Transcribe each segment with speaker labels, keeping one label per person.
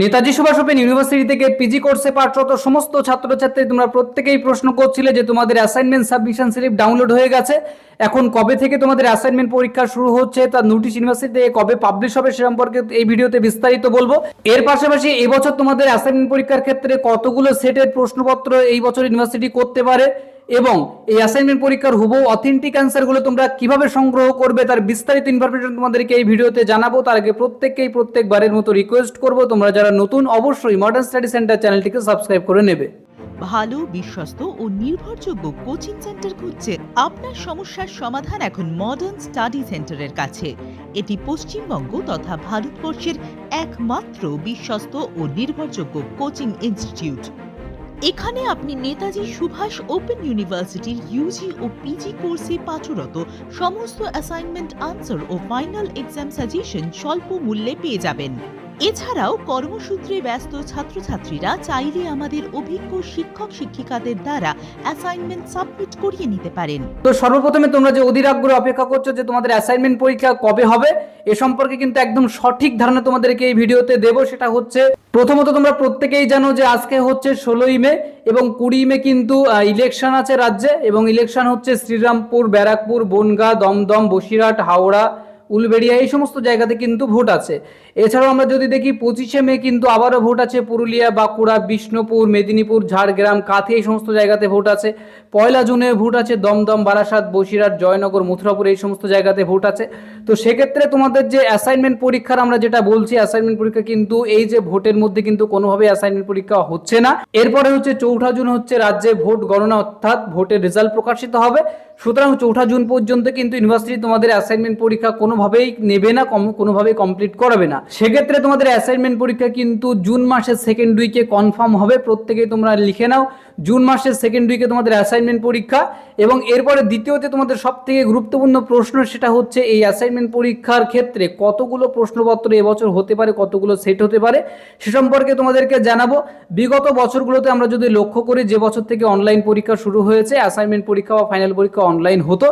Speaker 1: Netaji Subhas open university থেকে PG কোর্সে পাঠরত সমস্ত ছাত্রছাত্রী, তোমরা প্রত্যেকেই প্রশ্ন করছিলে যে তোমাদের অ্যাসাইনমেন্ট সাবমিশন স্লিপ ডাউনলোড হয়ে গেছে। এখন কবে থেকে তোমাদের অ্যাসাইনমেন্ট পরীক্ষা শুরু হচ্ছে? তার নোটিশ ইউনিভার্সিটি কবে পাবলিশ হবে সে সম্পর্কে এই ভিডিওতে বিস্তারিত বলব। এর পাশাপাশি এবছর তোমাদের অ্যাসাইনমেন্ট পরীক্ষার ক্ষেত্রে কতগুলো সেটের প্রশ্নপত্র এই বছর ইউনিভার্সিটি করতে পারে? এবং এই অ্যাসাইনমেন্ট পরীক্ষার হুবহু অথেন্টিক অ্যান্সারগুলো তোমরা কীভাবে সংগ্রহ করবে তার বিস্তারিত ইনফরমেশন তোমাদেরকে এই ভিডিওতে জানাব। তার আগে প্রত্যেককেই প্রত্যেকবারের মতো রিকোয়েস্ট করব। তোমরা যারা নতুন, অবশ্যই মডার্ন স্টাডি সেন্টার চ্যানেলটিকে সাবস্ক্রাইব করে নেবে।
Speaker 2: ভালো, বিশ্বস্ত ও নির্ভরযোগ্য কোচিং সেন্টার খুঁজছে আপনার সমস্যার সমাধান এখন মডার্ন স্টাডি সেন্টারের কাছে। এটি পশ্চিমবঙ্গ তথা ভারতবর্ষের একমাত্র বিশ্বস্ত ও নির্ভরযোগ্য কোচিং ইনস্টিটিউট এখানে আপনি নেতাজি সুভাষ ওপেন ইউনিভার্সিটির ইউজি ও পিজি কোর্সে পাঠরত। সমস্ত অ্যাসাইনমেন্ট আনসার ও ফাইনাল এক্সাম সাজেশন স্বল্প মূল্যে পেয়ে যাবেন। এছাড়াও কর্মসূত্রে ব্যস্ত ছাত্রছাত্রীরা চাইলে আমাদের অভিজ্ঞ শিক্ষক শিক্ষিকাদের দ্বারা অ্যাসাইনমেন্ট সাবমিট করিয়ে নিতে পারেন।
Speaker 1: তো সর্বপ্রথমে তোমরা যে অধীর অপেক্ষা করছ যে তোমাদের অ্যাসাইনমেন্ট পরীক্ষা কবে হবে, এ সম্পর্কে কিন্তু একদম সঠিক ধারণা তোমাদেরকে এই ভিডিওতে দেবো। সেটা হচ্ছে, প্রথমত তোমরা প্রত্যেকেই জানো যে আজকে হচ্ছে ষোলোই মে এবং কুড়ি মে কিন্তু ইলেকশন আছে রাজ্যে এবং ইলেকশন হচ্ছে শ্রীরামপুর, ব্যারাকপুর, বনগাঁ, দমদম, বসিরহাট, হাওড়া উলবেড়িয়া, এই সমস্ত জায়গাতে কিন্তু ভোট আছে। এছাড়াও আমরা যদি দেখি পঁচিশে মে কিন্তু আবারও ভোট আছে পুরুলিয়া, বাঁকুড়া, বিষ্ণুপুর, মেদিনীপুর, ঝাড়গ্রাম, কাথি, এই সমস্ত জায়গাতে ভোট আছে। পয়লা জুনে ভোট আছে দমদম, বারাসাত, বসিরহাট, জয়নগর, মথুরাপুর, এই সমস্ত জায়গাতে ভোট আছে। তো সেক্ষেত্রে তোমাদের যে অ্যাসাইনমেন্ট পরীক্ষার আমরা যেটা বলছি অ্যাসাইনমেন্ট পরীক্ষা কিন্তু এই যে ভোটের মধ্যে কিন্তু কোনোভাবে অ্যাসাইনমেন্ট পরীক্ষা হচ্ছে না। এরপরে হচ্ছে চৌঠা জুন হচ্ছে রাজ্যে ভোট গণনা, অর্থাৎ ভোটের রেজাল্ট প্রকাশিত হবে। সুতরাং চৌঠা জুন পর্যন্ত কিন্তু ইউনিভার্সিটি তোমাদের অ্যাসাইনমেন্ট পরীক্ষা কোনোভাবেই নেবে না, কম- কোনোভাবেই কমপ্লিট করাবে না। সেক্ষেত্রে তোমাদের অ্যাসাইনমেন্ট পরীক্ষা কিন্তু জুন মাসের সেকেন্ড উইকে কনফার্ম হবে, প্রত্যেকে তোমরা লিখে নাও। জুন মাসের সেকেন্ড উইকে তোমাদের অ্যাসাইনমেন্ট পরীক্ষা এবং এরপরে দ্বিতীয়তে তোমাদের সব থেকে গুরুত্বপূর্ণ প্রশ্ন সেটা হচ্ছে এই অ্যাসাইনমেন্ট পরীক্ষার ক্ষেত্রে কতগুলো প্রশ্নপত্র এবছর হতে পারে, কতগুলো সেট হতে পারে, সে সম্পর্কে তোমাদেরকে জানাব। বিগত বছরগুলোতে আমরা যদি লক্ষ্য করি, যে বছর থেকে অনলাইন পরীক্ষা শুরু হয়েছে অ্যাসাইনমেন্ট পরীক্ষা বা ফাইনাল পরীক্ষা অনলাইন হতো,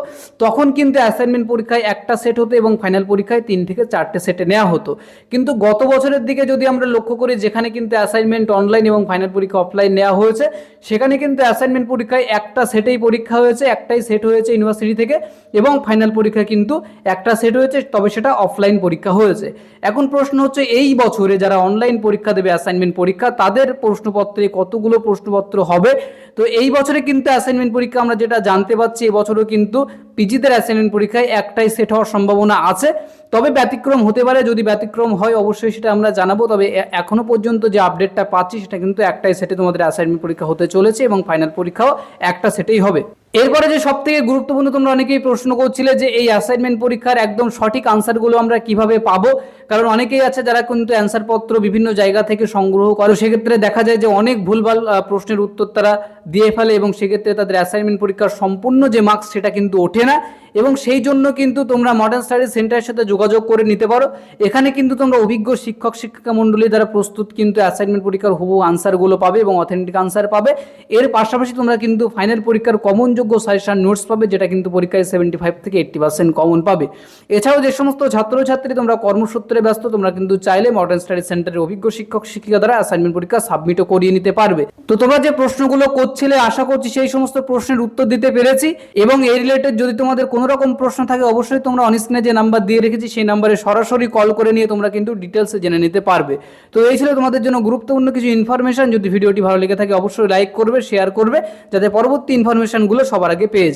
Speaker 1: তখন কিন্তু অ্যাসাইনমেন্ট পরীক্ষায় একটা সেট হতো এবং ফাইনাল পরীক্ষায় তিন থেকে চারটে সেটে নেওয়া হতো। কিন্তু গত বছরের দিকে যদি আমরা লক্ষ্য করি, যেখানে কিন্তু অ্যাসাইনমেন্ট অনলাইন এবং ফাইনাল পরীক্ষা অফলাইন নেওয়া হয়েছে, সেখানে কিন্তু অ্যাসাইনমেন্ট পরীক্ষায় একটা সেটেই পরীক্ষা হয়েছে, একটাই সেট হয়েছে ইউনিভার্সিটি থেকে এবং ফাইনাল পরীক্ষা কিন্তু একটা সেট হয়েছে, তবে সেটা অফলাইন পরীক্ষা হয়েছে। এখন প্রশ্ন হচ্ছে, এই বছরে যারা অনলাইন পরীক্ষা দেবে অ্যাসাইনমেন্ট পরীক্ষা, তাদের প্রশ্নপত্রে কতগুলো প্রশ্নপত্র হবে? তো এই বছরে কিন্তু অ্যাসাইনমেন্ট পরীক্ষা আমরা যেটা জানতে পারছি এবছরও কিন্তু পিজিদের অ্যাসাইনমেন্ট পরীক্ষায় একটাই সেট হওয়ার সম্ভাবনা আছে। তবে ব্যতিক্রম হতে পারে, যদি ব্যতিক্রম হয় অবশ্যই সেটা আমরা জানাব। তবে এখনও এখনও পর্যন্ত যে আপডেটটা পাচ্ছি সেটা কিন্তু একটাই সেটে তোমাদের অ্যাসাইনমেন্ট পরীক্ষা হতে চলেছে এবং ফাইনাল পরীক্ষাও একটা সেটেই হবে। এরপরে যে সব থেকে গুরুত্বপূর্ণ তোমরা অনেকেই প্রশ্ন করছিলে যে এই অ্যাসাইনমেন্ট পরীক্ষার একদম সঠিক আনসারগুলো আমরা কীভাবে পাবো? কারণ অনেকেই আছে যারা কিন্তু অ্যান্সারপত্র বিভিন্ন জায়গা থেকে সংগ্রহ করে। সেক্ষেত্রে দেখা যায় যে অনেক ভুলভাল প্রশ্নের উত্তর তারা দিয়ে ফেলে এবং সেক্ষেত্রে তাদের অ্যাসাইনমেন্ট পরীক্ষার সম্পূর্ণ যে মার্কস সেটা কিন্তু ওঠে না। এবং সেই জন্য কিন্তু তোমরা মডার্ন স্টাডিজ সেন্টারের সাথে যোগাযোগ করে নিতে পারো। এখানে কিন্তু তোমরা অভিজ্ঞ শিক্ষক, শিক্ষিকা মণ্ডলী দ্বারা প্রস্তুত কিন্তু অ্যাসাইনমেন্ট পরীক্ষার হুবহু আনসারগুলো পাবে এবং অথেন্টিক আনসার পাবে। এর পাশাপাশি তোমরা কিন্তু ফাইনাল পরীক্ষার কমনযোগ্য সাজেশন নোটস পাবে, যেটা কিন্তু পরীক্ষায় সেভেন্টি ফাইভ থেকে এইট্টি পার্সেন্ট কমন পাবে। এছাড়াও যে সমস্ত ছাত্রছাত্রী তোমরা কর্মসূত্রে ব্যস্ত, তোমরা কিন্তু চাইলে মডার্ন স্টাডি সেন্টারের অভিজ্ঞ শিক্ষক শিক্ষিকা দ্বারা অ্যাসাইনমেন্ট পরীক্ষা সাবমিটও করিয়ে নিতে পারবে। তো তোমরা যে প্রশ্নগুলো করছিলে, আশা করছি সেই সমস্ত প্রশ্নের উত্তর দিতে পেরেছি। এবং এই রিলেটেড যদি তোমাদের কোনো রকম প্রশ্ন থাকে, অবশ্যই তোমরা অনস্ক্রিনে যে নাম্বার দিয়ে রেখেছি, সেই নাম্বারে সরাসরি কল করে নিয়ে তোমরা কিন্তু ডিটেলসে জেনে নিতে পারবে। তো এই ছিল তোমাদের জন্য গুরুত্বপূর্ণ কিছু ইনফরমেশন যদি ভিডিওটি ভালো লেগে থাকে, অবশ্যই লাইক করবে শেয়ার করবে, যাতে পরবর্তী ইনফরমেশনগুলো সবার আগে পেয়ে যাও।